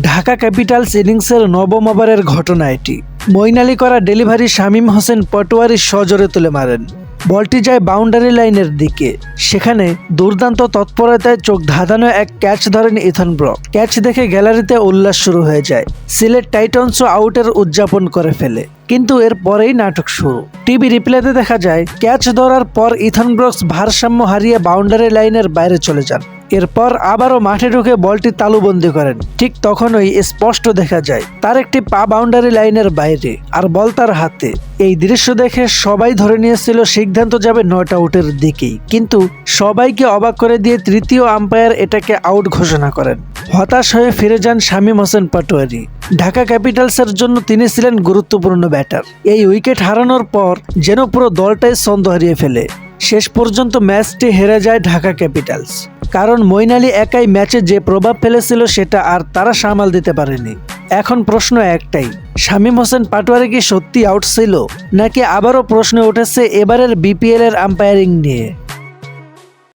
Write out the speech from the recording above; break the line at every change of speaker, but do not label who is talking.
Dhaka Capitals ইনিংসের নবম ওভারের ঘটনা এটি। মইন করা ডেলিভারি শামীম হোসেন পটোয়ারি সজোরে তুলে মারেন। বলটি যায় বাউন্ডারি লাইনের দিকে। সেখানে দুর্দান্ত তৎপরতায় চোখ ধাঁধানো এক ক্যাচ ধরেন ইথন ব্রক ক্যাচ দেখে গ্যালারিতে উল্লাস শুরু হয়ে যায়। সিলেট টাইটনসও আউটের উদযাপন করে ফেলে। কিন্তু এর পরেই নাটক শুরু। টিভি রিপ্লেতে দেখা যায়, ক্যাচ ধরার পর ইথন ব্রক্স ভারসাম্য হারিয়ে বাউন্ডারি লাইনের বাইরে চলে যান। এরপর আবারও মাঠে ঢুকে বলটি তালুবন্দি করেন। ঠিক তখনই স্পষ্ট দেখা যায়, তার একটি পা বাউন্ডারি লাইনের বাইরে আর বল তার হাতে। এই দৃশ্য দেখে সবাই ধরে নিয়েছিল সিদ্ধান্ত যাবে নট আউটের দিকেই। কিন্তু সবাইকে অবাক করে দিয়ে তৃতীয় আম্পায়ার এটাকে আউট ঘোষণা করেন। হতাশ হয়ে ফিরে যান শামীম হোসেন পাটোয়ারি। ঢাকা ক্যাপিটালসের জন্য তিনি ছিলেন গুরুত্বপূর্ণ ব্যাটার। এই উইকেট হারানোর পর যেন পুরো দলটাই ছন্দ হারিয়ে ফেলে। শেষ পর্যন্ত ম্যাচটি হেরে যায় ঢাকা ক্যাপিটালস। কারণ মইন আলী একাই ম্যাচে যে প্রভাব ফেলেছিল সেটা আর তারা সামাল দিতে পারেনি। এখন প্রশ্ন একটাই, শামীম হোসেন পাটোয়ারি কি সত্যি আউট ছিল? নাকি আবারও প্রশ্ন উঠেছে এবারের বিপিএল এর আম্পায়ারিং নিয়ে?